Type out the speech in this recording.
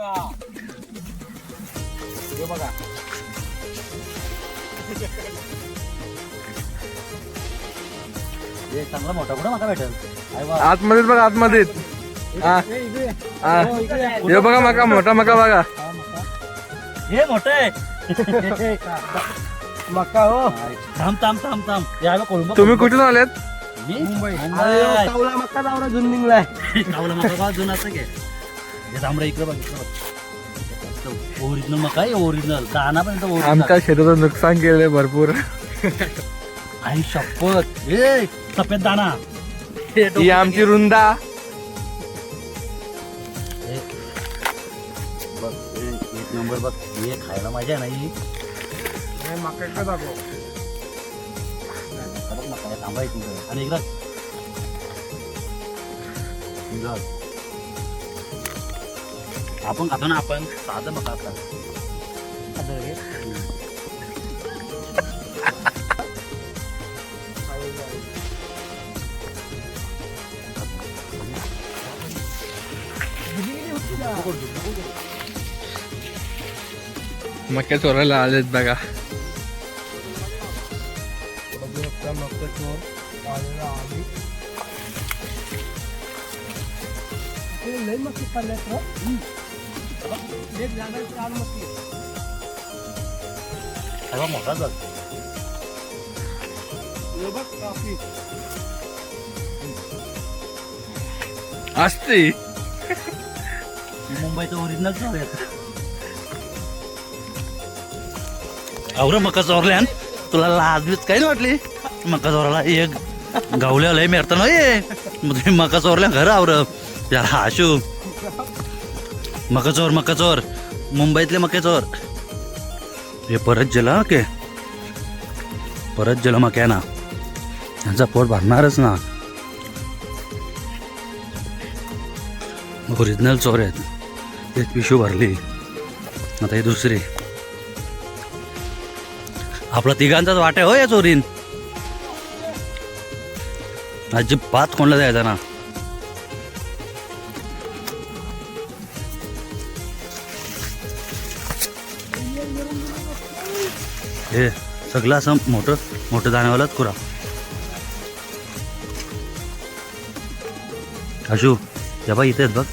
मका हे बघा. हे चांगला मोठा कुठं मका भेटेल? अरे वा. आतमध्येच बघा आतमध्येच. हा हे. इकडे. हा. हो, इकडे. हे बघा मका मोठा मका बघा. हा, मका. हे मोठं आहे. मका हो. थांब थांब थांब थांब. या कोळंबा. तुम्ही कुठून आलेत? मी? मुंबई. मका दावरा जुन निघलाय. घे. तांबडा इकडे बघ इकडे बघ. ओरिजिनल मका आहे ओरिजिनल दाना पण ओरिजिनल आमच्या शेताचं नुकसान केलंय भरपूर. आई शपथ. ए सफेद दाना हे ही आमची रुंदा. बघ हे एक नंबर बघ. हे खायला मजा आहे ना ही? एकदा बघ आणि इकडं. आपण खातो ना आपण. साधं मका मक्या चोरायला आलेत बघा. बघू शकता मका चोर आलेला आली लय खाल्ल्यात रे. एक झाडाला चार मस्ती हा बघ मोठाच बघ हे बघ काफी असते मुंबईचं ओरिजिनल अवरे मका चोरल्यान तुला लाज बीज काही नाही वाटली? मका चोराला एक गावल्या लय मेरता ना ये मग तुम्ही मका चोरल्या घर आवर. यार आशू मका चोर मका चोर मुंबईतले मके चोर हे परत गेला के? परत गेला मक्या ना त्यांचा पोट भरणारच ना. ओरिजिनल चोर आहेत. एक पिशू भरली. आता ही दुसरी. आपला तिघांचाच वाटा हो या चोरीन. अजिबात कोणला द्यायचा ना. हे सगळं असं मोठं मोठं दाण्यावालाच कुरा. अशू या बा इथे बघ.